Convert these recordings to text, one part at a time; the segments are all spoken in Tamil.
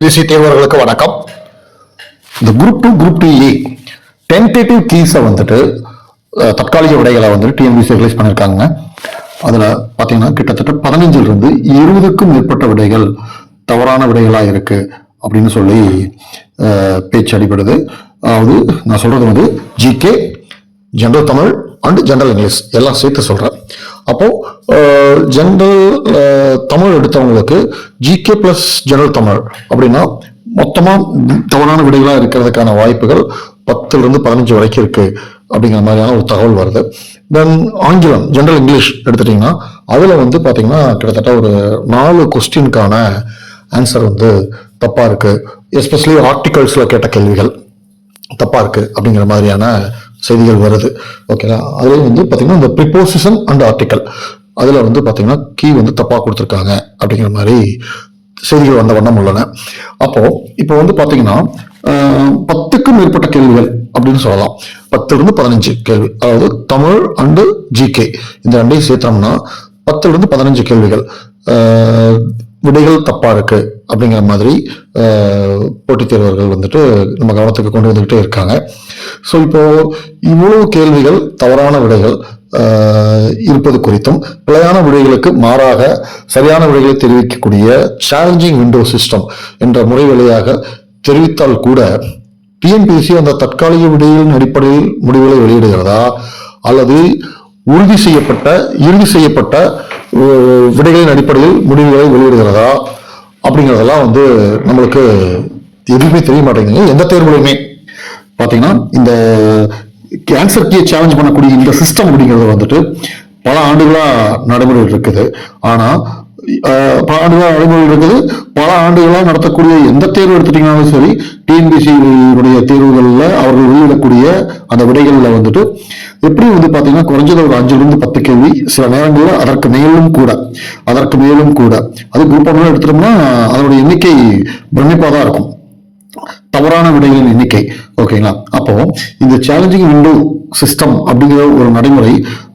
பிசி தேர்வர்களுக்கு வணக்கம். இந்த group two group two A tentative கீஸை வந்துட்டு தற்காலிக விடைகளை வந்துட்டு டிஎன்பிசி ரிலீஸ் பண்ணியிருக்காங்க அதில் பார்த்தீங்கன்னா கிட்டத்தட்ட பதினஞ்சுல இருந்து இருபதுக்கும் மேற்பட்ட விடைகள் தவறான விடைகளாக இருக்குது அப்படின்னு சொல்லி பேச்சு அடிபடுது. அதாவது நான் சொல்கிறது வந்து GK general Tamil and general English எல்லாம் சேர்த்து சொல்கிறேன் அப்போது ஜென்ரல் தமிழ் எடுத்தவங்களுக்கு ஜிகே ப்ளஸ் ஜென்ரல் தமிழ் அப்படின்னா மொத்தமாக தவறான விடைகளாக இருக்கிறதுக்கான வாய்ப்புகள் பத்துலேருந்து பதினஞ்சு வரைக்கும் இருக்குது அப்படிங்கிற மாதிரியான ஒரு தகவல் வருது. தென் ஆங்கிலம் ஜென்ரல் இங்கிலீஷ் எடுத்துட்டிங்கன்னா அதில் வந்து பார்த்தீங்கன்னா கிட்டத்தட்ட ஒரு நாலு கொஸ்டினுக்கான ஆன்சர் வந்து தப்பாக இருக்குது எஸ்பெஷலி ஆர்டிகல்ஸில் கேட்ட கேள்விகள் தப்பாக இருக்குது அப்படிங்கிற மாதிரியான செய்திகள் வருது. ஓகேங்களா அதுலேயும் வந்து பார்த்தீங்கன்னா இந்த ப்ரிப்போசிஷன் அண்ட் ஆர்டிக்கல் அதில் வந்து பார்த்தீங்கன்னா கீ வந்து தப்பாக கொடுத்துருக்காங்க அப்படிங்கிற மாதிரி செய்திகள் வந்த வண்ணம் உள்ளன. அப்போது இப்போ வந்து பார்த்தீங்கன்னா பத்துக்கும் மேற்பட்ட கேள்விகள் அப்படின்னு சொல்லலாம். பத்துலேருந்து பதினஞ்சு கேள்வி. அதாவது தமிழ் அண்டு ஜிகே இந்த ரெண்டையும் சேர்த்தோம்னா பத்துலேருந்து பதினஞ்சு கேள்விகள். விடைகள் தப்பாக இருக்குது அப்படிங்கிற மாதிரி போட்டித் தேர்வர்கள் வந்துட்டு நம்ம கவனத்துக்கு கொண்டு வந்துக்கிட்டே இருக்காங்க. ஸோ இப்போ இவ்வளவு கேள்விகள் தவறான விடைகள் இருப்பது குறித்தும் பிழையான விடைகளுக்கு மாறாக சரியான விடைகளை தெரிவிக்கக்கூடிய சேலஞ்சிங் விண்டோ சிஸ்டம் என்ற முறை வழியாக தெரிவித்தால் கூட டிஎன்பிஎஸ்சி அந்த தற்காலிக விடைகளின் அடிப்படையில் முடிவுகளை வெளியிடுகிறதா? அல்லது உறுதி செய்யப்பட்ட இறுதி செய்யப்பட்ட விடைகளின் அடிப்படையில் முடிவுகளை வெளியிடுகிறதா? அப்படிங்கிறதெல்லாம் வந்து நம்மளுக்கு எதுவுமே தெரிய மாட்டேங்குது. எந்த தேர்வுலையுமே பார்த்தீங்கன்னா இந்த கேன்சர் கீயை சேலஞ்ச் பண்ணக்கூடிய இந்த சிஸ்டம் அப்படிங்கிறது வந்துட்டு பல ஆண்டுகளா நடைமுறையில் இருக்குது. ஆனா அஹ், பல இருக்குது. பல ஆண்டுகளா நடத்தக்கூடிய எந்த தேர்வு எடுத்துட்டீங்கனாலும் சரி டிஎன்பிசி உடைய தேர்வுகளில் அவர்கள் வெளியிடக்கூடிய அந்த விடைகளில் வந்துட்டு எப்படி வந்து பாத்தீங்கன்னா குறைஞ்சது ஒரு அஞ்சுல இருந்து பத்து கேள்வி. சில நேரங்களில் அதற்கு மேலும் கூட அதற்கு மேலும் கூட. அது குரூப் ஒன்று எடுத்துட்டோம்னா அதனுடைய எண்ணிக்கை பிரமிப்பாக தான் இருக்கும். தவறான விடைகளின் எண்ணிக்கை. ஓகேங்களா அப்போ இந்த சேலஞ்சிங் விண்டோ சிஸ்டம் அப்படிங்கிற ஒரு நடைமுறை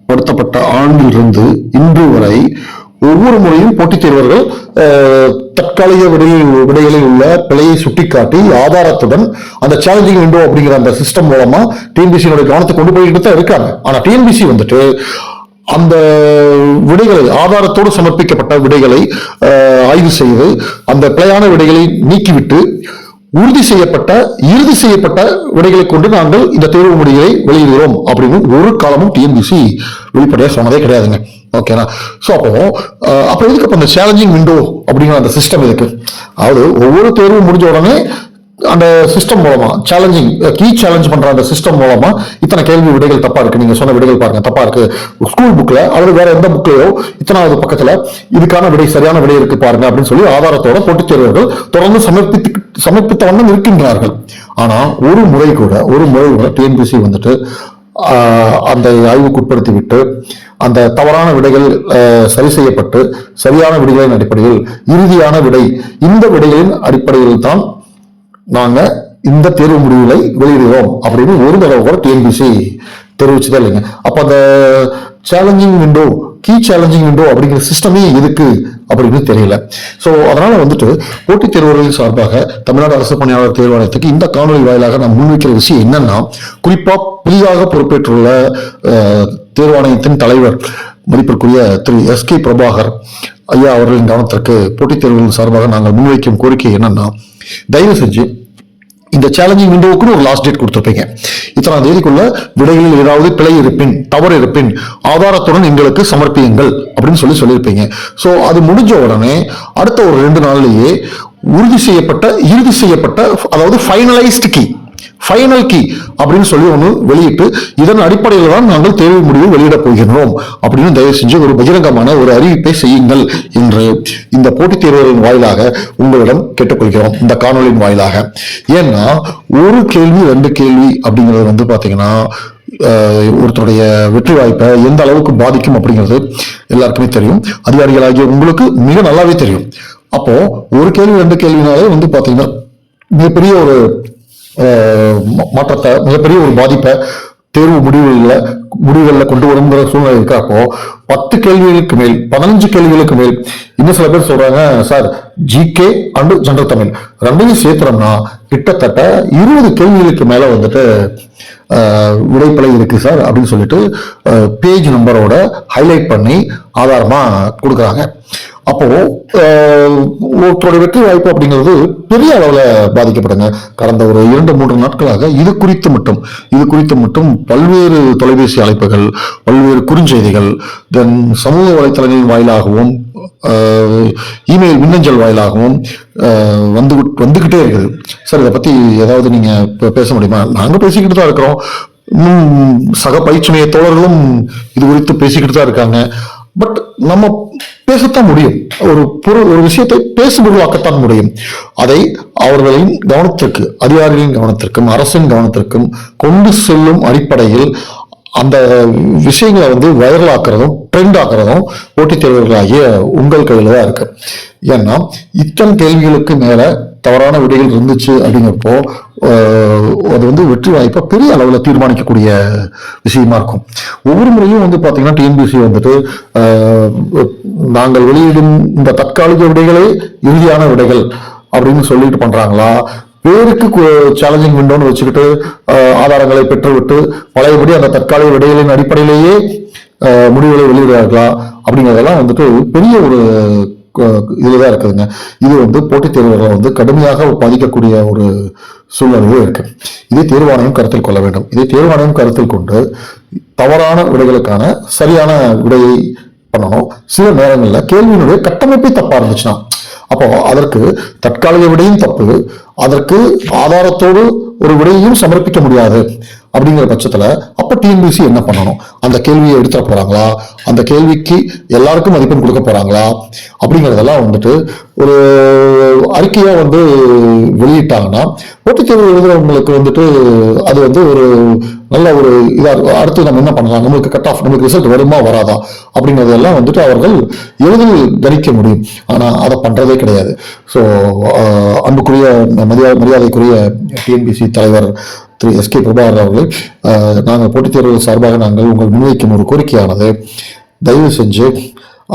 படுத்தப்பட்ட ஆண்டிலிருந்து இன்று வரை ஒவ்வொரு முறையும் போட்டித் தேர்வர்கள் தற்காலிக விடையில் விடைகளில் உள்ள பிழையை சுட்டிக்காட்டி ஆதாரத்துடன் அந்த சேலஞ்சிங் விண்டோ அப்படிங்கிற அந்த சிஸ்டம் மூலமா டிஎன்பிசியினுடைய கவனத்தை கொண்டு போய்கிட்டு தான் இருக்காங்க. ஆனா டிஎன்பிசி வந்துட்டு அந்த விடைகளை ஆதாரத்தோடு சமர்ப்பிக்கப்பட்ட விடைகளை ஆய்வு செய்து அந்த பிழையான விடைகளை நீக்கிவிட்டு உறுதி செய்யப்பட்ட இறுதி செய்யப்பட்ட விடைகளை கொண்டு நாங்கள் இந்த தேர்வு முடிவுகளை வெளியிடுகிறோம் அப்படின்னு ஒரு காலமும் டிஎன்பிசி வெளிப்படையாக சொன்னதே கிடையாதுங்க. ஓகேனா ஸோ அப்போ அப்போ எதுக்கு அப்போ அந்த சேலஞ்சிங் விண்டோ அப்படிங்கிற அந்த சிஸ்டம் இருக்கு அதாவது ஒவ்வொரு தேர்வும் முடிஞ்ச உடனே அந்த சிஸ்டம் மூலமா சேலஞ்சிங் கீ சேலஞ்ச் பண்ற அந்த சிஸ்டம் மூலமா இத்தனை கேள்வி விடைகள் தப்பா இருக்கு. நீங்க சொன்ன விடைகள் பாருங்க தப்பா இருக்கு. ஸ்கூல் புக்ல அல்லது வேற எந்த புக்லயோ இத்தனாவது பக்கத்துல இதுக்கான விடை சரியான விடை இருக்கு பாருங்க அப்படின்னு சொல்லி ஆதாரத்தோட போட்டித் தேர்வர்கள் தொடர்ந்து சமர்ப்பித்து சமர்ப்பித்த வண்ணம் இருக்கின்றார்கள். ஆனா ஒரு முறை கூட ஒரு முறை கூட டிஎன்பிசி வந்துட்டு அந்த ஆய்வுக்குட்படுத்திவிட்டு அந்த தவறான விடைகள் சரி செய்யப்பட்டு சரியான விடைகளின் அடிப்படையில் இறுதியான விடை இந்த விடைகளின் அடிப்படையில் தான் நாங்கள் இந்த தேர்வு முடிவுகளை வெளியிடுகிறோம் அப்படின்னு ஒரு தடவை கூட டிஎன்பிசி தெரிவிச்சதே இல்லைங்க. அப்போ அந்த challenging window key challenging window அப்படிங்கிற சிஸ்டமே எதுக்கு அப்படின்னு தெரியல. ஸோ அதனால வந்துட்டு போட்டித் தேர்வுகளின் சார்பாக தமிழ்நாடு அரசு பணியாளர் தேர்வாணையத்துக்கு இந்த காணொலி வாயிலாக நான் முன்வைக்கிற விஷயம் என்னன்னா குறிப்பா புதிதாக பொறுப்பேற்றுள்ள தேர்வாணையத்தின் தலைவர் மதிப்பிற்குரிய திரு எஸ் கே பிரபாகர் ஐயா அவர்களின் கவனத்திற்கு போட்டித் தேர்வுகளின் சார்பாக நாங்கள் முன்வைக்கும் கோரிக்கை என்னன்னா தயவு செஞ்சு இந்த சேலஞ்சிங் விண்டோவுக்குன்னு ஒரு லாஸ்ட் டேட் கொடுத்துருப்பீங்க. இத்தனாம் தேதிக்குள்ள விடைகளில் ஏதாவது பிழை இருப்பின் தவறு இருப்பின் ஆதாரத்துடன் எங்களுக்கு சமர்ப்பியுங்கள் அப்படின்னு சொல்லி சொல்லியிருப்பீங்க. ஸோ அது முடிஞ்ச உடனே அடுத்த ஒரு ரெண்டு நாள்லேயே உறுதி செய்யப்பட்ட இறுதி செய்யப்பட்ட அதாவது ஃபைனலைஸ்டு கீ ஃபைனல் கீ அப்படின்னு சொல்லி ஒன்று வெளியிட்டு இதன் அடிப்படையில் தான் நாங்கள் தேர்வு முடிவு வெளியிடப் போகின்றோம். அப்படின்னு தயவு செஞ்சு ஒரு பகிரங்கமான ஒரு அறிவிப்பை செய்யுங்கள் என்று இந்த போட்டித் தேர்வுகளின் வாயிலாக உங்களிடம் கேட்டுக்கொள்கிறோம். இந்த காணொலியின் வாயிலாக. ஏன்னா ஒரு கேள்வி ரெண்டு கேள்வி அப்படிங்கிறது வந்து பாத்தீங்கன்னா அஹ், ஒருத்தருடைய வெற்றி வாய்ப்பை எந்த அளவுக்கு பாதிக்கும் அப்படிங்கிறது எல்லாருக்குமே தெரியும். அதிகாரிகளாகிய உங்களுக்கு மிக நல்லாவே தெரியும். அப்போ ஒரு கேள்வி ரெண்டு கேள்வினாலே வந்து பாத்தீங்கன்னா மிகப்பெரிய ஒரு மாற்றத்தை மிகப்பெரிய ஒரு பாதிப்பை தேர்வு முடிவுகளில் முடிவுகளில் கொண்டு வருங்கிற சூழ்நிலை இருக்கிறப்போ பத்து கேள்விகளுக்கு மேல் பதினஞ்சு கேள்விகளுக்கு மேல் இன்னும் சில பேர் சொல்றாங்க sir GK and general Tamil ரெண்டையும் சேர்த்துறோம்னா கிட்டத்தட்ட இருபது கேள்விகளுக்கு மேல வந்துட்டு ஆஹ், இருக்கு சார் அப்படின்னு சொல்லிட்டு பேஜ் நம்பரோட ஹைலைட் பண்ணி ஆதாரமா கொடுக்குறாங்க. அப்போ ஒருத்தருடைய வெற்றி வாய்ப்பு அப்படிங்கிறது பெரிய அளவில் பாதிக்கப்படுங்க. கடந்த ஒரு இரண்டு மூன்று நாட்களாக இது குறித்து மட்டும் இது குறித்து மட்டும் பல்வேறு தொலைபேசி அழைப்புகள் பல்வேறு குறுஞ்செய்திகள் தென் சமூக வலைத்தளங்களின் வாயிலாகவும் இமெயில் மின்னஞ்சல் வாயிலாகவும் வந்து வந்துகிட்டே இருக்குது. சார் இதை பற்றி ஏதாவது நீங்கள் பேச முடியுமா? நாங்கள் பேசிக்கிட்டு தான் இருக்கிறோம். சக பயிற்சி தோழர்களும் இது குறித்து பேசிக்கிட்டு தான் இருக்காங்க. பட் நம்ம பேசத்தான் முடியும். ஒரு பொருள் ஒரு விஷயத்தை பேசுபொருளாக்கத்தான் முடியும். அதை அவர்களின் கவனத்திற்கு அதிகாரிகளின் கவனத்திற்கும் அரசின் கவனத்திற்கும் கொண்டு செல்லும் அடிப்படையில் அந்த விஷயங்களை வந்து வைரல் ஆக்குறதும் ட்ரெண்ட் ஆக்குறதும் போட்டித் தேர்வர்களாகிய உங்கள் கையில் தான் இருக்கு. ஏன்னா இத்தனை கேள்விகளுக்கு மேலே தவறான விடைகள் இருந்துச்சு அப்படிங்கிறப்போ ஆஹ், அது வந்து வெற்றி வாய்ப்பை பெரிய அளவில் தீர்மானிக்கக்கூடிய விஷயமா இருக்கும். ஒவ்வொரு முறையும் வந்து பார்த்தீங்கன்னா டிஎன்பிசி வந்துட்டு ஆஹ், நாங்கள் வெளியிடும் இந்த தற்காலிக விடைகளே இறுதியான விடைகள் அப்படின்னு சொல்லிட்டு பண்றாங்களா? பேருக்கு சேலஞ்சிங் விண்டோன்னு வச்சுக்கிட்டு ஆதாரங்களை பெற்றுவிட்டு பழையபடி அந்த தற்காலிக விடைகளின் அடிப்படையிலேயே ஆஹ், முடிவுகளை வெளியிடுறார்களா அப்படிங்கிறதெல்லாம் வந்துட்டு பெரிய ஒரு இதுதான் இருக்குதுங்க. இது வந்து போட்டித் தேர்வுகளை வந்து கடுமையாக பாதிக்கக்கூடிய ஒரு சூழ்நிலையே இருக்கு. இதை தேர்வாணையம் கருத்தில் கொள்ள வேண்டும். இதை தேர்வாணையம் கருத்தில் கொண்டு தவறான விடைகளுக்கான சரியான விடையை பண்ணணும். சில நேரங்களில் கேள்வியினுடைய கட்டமைப்பே தப்பாக இருந்துச்சுன்னா அப்போ அதற்கு தற்காலிக விடையும் தப்பு. அதற்கு ஆதாரத்தோடு ஒரு விடையையும் சமர்ப்பிக்க முடியாது. அப்படிங்கிற பட்சத்தில் அப்போ டிஎன்பிசி என்ன பண்ணணும்? அந்த கேள்வியை எடுத்துட போகிறாங்களா அந்த கேள்விக்கு எல்லாருக்கும் மதிப்பெண் கொடுக்க போகிறாங்களா அப்படிங்கிறதெல்லாம் வந்துட்டு ஒரு அறிக்கையாக வந்து வெளியிட்டாங்கன்னா போட்டித் தேர்வு எழுதுறவங்களுக்கு வந்துட்டு அது வந்து ஒரு நல்ல ஒரு இதாக இருக்கும். அடுத்து நம்ம என்ன பண்ணலாம்? நம்மளுக்கு கட் ஆஃப் நம்மளுக்கு ரிசல்ட் வருமா வராதா? அப்படிங்கிறதெல்லாம் வந்துட்டு அவர்கள் எளிதில் கணிக்க முடியும். ஆனால் அதை பண்ணுறதே கிடையாது. ஸோ அன்புக்குரிய மரியா மரியாதைக்குரிய டிஎன்பிசி தலைவர் திரு எஸ் கே பிரபாகர் அவர்கள் நாங்கள் போட்டித் தேர்வு சார்பாக நாங்கள் உங்கள் முன்வைக்கும் ஒரு கோரிக்கையானது. தயவு செஞ்சு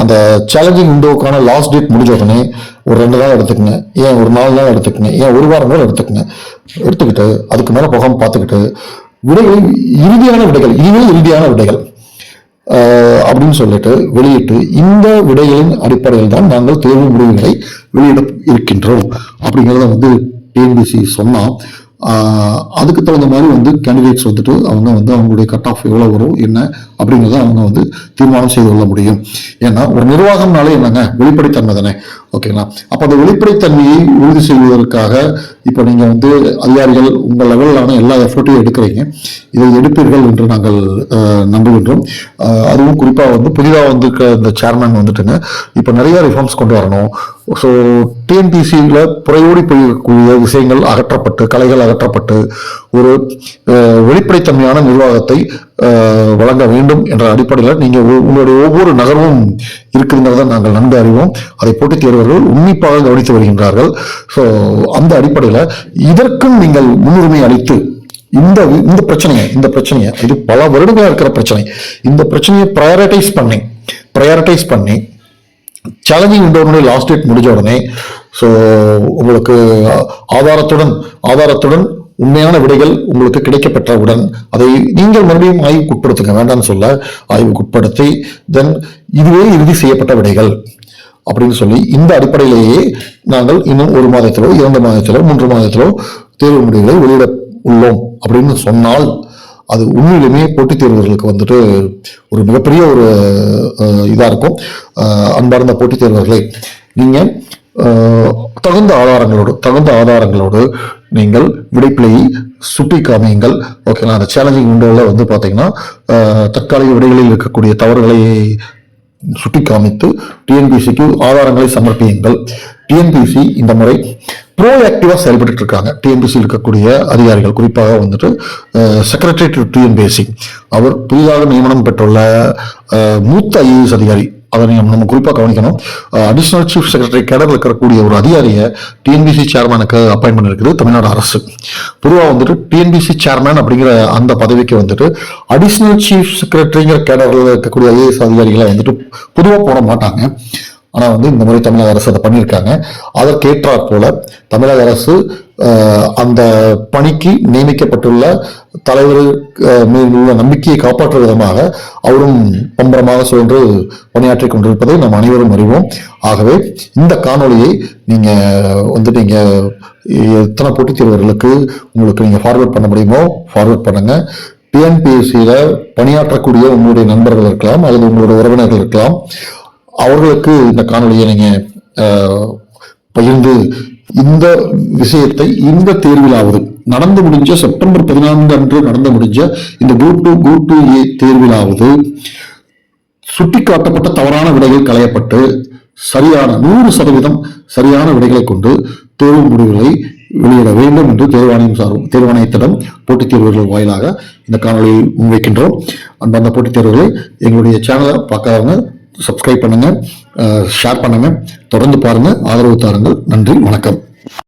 அந்த சேலஞ்சிங் விண்டோவுக்கான லாஸ்ட் டேட் முடிஞ்ச உடனே ஒரு ரெண்டு நாள் எடுத்துக்கங்க. ஏன் ஒரு நாலு நாள் எடுத்துக்கங்க? ஏன் ஒரு வாரம் நாள் எடுத்துக்கங்க? எடுத்துக்கிட்டு அதுக்கு மேலே போகாமல் பார்த்துக்கிட்டு விடைகள் இறுதியான விடைகள் இதுவே இறுதியான விடைகள். ஆஹ் அப்படின்னு சொல்லிட்டு வெளியிட்டு இந்த விடைகளின் அடிப்படையில் தான் நாங்கள் தேர்வு முடிவுகளை வெளியிட இருக்கின்றோம் அப்படிங்கிறத வந்து டிஎன்பிசி சொன்னா ஆஹ் அதுக்கு தகுந்த மாதிரி வந்து கேண்டிடேட்ஸ் வந்துட்டு அவங்க வந்து அவங்களுடைய கட் ஆஃப் எவ்வளவு வரும் என்ன அப்படிங்கிறத அவங்க வந்து தீர்மானம் செய்து கொள்ள முடியும். ஏன்னா ஒரு நிர்வாகம்னாலே என்னங்க? வெளிப்படைத்தன்மை தானே. ஓகேங்களா அப்போ அந்த வெளிப்படைத்தன்மையை உறுதி செய்வதற்காக இப்போ நீங்கள் வந்து அதிகாரிகள் உங்கள் லெவலிலான எல்லா எஃபர்ட்டையும் எடுக்கிறீங்க. இதை எடுப்பீர்கள் என்று நாங்கள் நம்புகின்றோம். அதுவும் குறிப்பாக வந்து புதிதாக வந்திருக்க இந்த சேர்மேன் வந்துட்டுங்க. இப்போ நிறைய ரிஃபார்ம்ஸ் கொண்டு வரணும். ஸோ டிஎன்பிசியில் புறையோடி போயக்கூடிய விஷயங்கள் அகற்றப்பட்டு கலைகள் அகற்றப்பட்டு ஒரு வெளிப்படைத்தன்மையான நிர்வாகத்தை வழங்க வேண்டும் என்ற அடிப்படையில் நீங்கள் உங்களுடைய ஒவ்வொரு நகர்வும் இருக்குதுங்கிறத நாங்கள் நன்கு அறிவோம். அதை போட்டித் தேர்வர்கள் உன்னிப்பாக கவனித்து வருகின்றார்கள். ஸோ அந்த அடிப்படையில் இதற்கும் நீங்கள் முன்னுரிமை அளித்து இந்த இந்த பிரச்சனையை இந்த பிரச்சனையை இது பல வருடங்களாக இருக்கிற பிரச்சனை. இந்த பிரச்சனையை ப்ரையாரிட்டைஸ் பண்ணி ப்ரையாரிட்டைஸ் பண்ணி சேலஞ்சிங் விண்டோனுடைய லாஸ்ட் டேட் முடிஞ்ச உடனே ஸோ உங்களுக்கு ஆதாரத்துடன் ஆதாரத்துடன் உண்மையான விடைகள் உங்களுக்கு கிடைக்கப்பெற்றவுடன் அதை நீங்கள் மறுபடியும் ஆய்வுக்கு உட்படுத்துங்க வேண்டாம்னு சொல்ல ஆய்வுக்கு உட்படுத்தி தென் இதுவே இறுதி செய்யப்பட்ட விடைகள் அப்படின்னு சொல்லி இந்த அடிப்படையிலேயே நாங்கள் இன்னும் ஒரு மாதத்திலோ இரண்டு மாதத்திலோ மூன்று மாதத்திலோ தேர்வு முடிவுகளை வெளியிட உள்ளோம் அப்படின்னு சொன்னால் அது உண்மையிலுமே போட்டித் தேர்வர்களுக்கு வந்துட்டு ஒரு மிகப்பெரிய ஒரு அஹ், இதா இருக்கும். அஹ், அன்பார்ந்த போட்டித் தேர்வர்களை நீங்க தகுந்த ஆதாரங்களோடு தகுந்த ஆதாரங்களோடு நீங்கள் விடைப்பிழையை சுட்டி காமியுங்கள் ஓகேங்களா அந்த சேலஞ்சிங் விண்டோவில் வந்து பார்த்தீங்கன்னா தற்காலிக விடைகளில் இருக்கக்கூடிய தவறுகளை சுட்டி காமித்து டிஎன்பிசிக்கு ஆதாரங்களை சமர்ப்பியுங்கள். டிஎன்பிசி இந்த முறை ப்ரோஆக்டிவாக செயல்பட்டு இருக்காங்க. டிஎன்பிசி இருக்கக்கூடிய அதிகாரிகள் குறிப்பாக வந்துட்டு செக்ரட்டரி டு டிஎன்பிஎஸ்சி அவர் புதிதாக நியமனம் பெற்றுள்ள மூத்த ஐஏஎஸ் அதிகாரி அதை நம்ம குறிப்பாக கவனிக்கணும். அடிஷனல் சீஃப் செக்ரட்டரி கேடரில் இருக்கக்கூடிய ஒரு அதிகாரியை டிஎன்பிசி சேர்மனுக்கு அப்பாயின் இருக்குது தமிழ்நாடு அரசு. பொதுவாக வந்துட்டு டிஎன்பிசி சேர்மன் அப்படிங்கிற அந்த பதவிக்கு வந்துட்டு அடிஷனல் சீஃப் செக்ரட்டரிங்கிற கேடரில் இருக்கக்கூடிய ஐஏஎஸ் அதிகாரிகளை வந்துட்டு பொதுவாக போட மாட்டாங்க. ஆனால் வந்து இந்த முறை தமிழக அரசு அதை பண்ணியிருக்காங்க. அதற்கேற்றாற் போல தமிழக அரசு அந்த பணிக்கு நியமிக்கப்பட்டுள்ள தலைவர் மீது உள்ள நம்பிக்கையை காப்பாற்றும் விதமாக அவரும் பம்பரமாக சுழன்று பணியாற்றி கொண்டிருப்பதை நாம் அனைவரும் அறிவோம். ஆகவே இந்த காணொலியை நீங்கள் வந்து நீங்கள் எத்தனை போட்டித் தேர்வர்களுக்கு உங்களுக்கு நீங்கள் ஃபார்வர்ட் பண்ண முடியுமோ ஃபார்வர்ட் பண்ணுங்கள் டிஎன்பிஎஸ்சியில் பணியாற்றக்கூடிய உங்களுடைய நண்பர்கள் இருக்கலாம் அல்லது உங்களுடைய உறவினர்கள் இருக்கலாம். அவர்களுக்கு இந்த காணொலியை நீங்க பகிர்ந்து இந்த விஷயத்தை இந்த தேர்விலாவது நடந்து முடிஞ்ச செப்டம்பர் பதினான்கு அன்று நடந்து முடிஞ்ச இந்த group two group two A தேர்விலாவது சுட்டிக்காட்டப்பட்ட தவறான விடைகள் களையப்பட்டு சரியான நூறு சதவீதம் சரியான விடைகளை கொண்டு தேர்வு முடிவுகளை வெளியிட வேண்டும் என்று தேர்வாணையம் சார்பு தேர்வாணையத்திடம் போட்டித் தேர்வுகள் வாயிலாக இந்த காணொலியை முன்வைக்கின்றோம். அந்த போட்டித் தேர்வுகளை எங்களுடைய சேனலை பார்க்காதவங்க சப்ஸ்கிரைப் பண்ணுங்கள் ஷேர் பண்ணுங்கள் தொடர்ந்து பாருங்கள் ஆதரவு தாருங்கள். நன்றி வணக்கம்.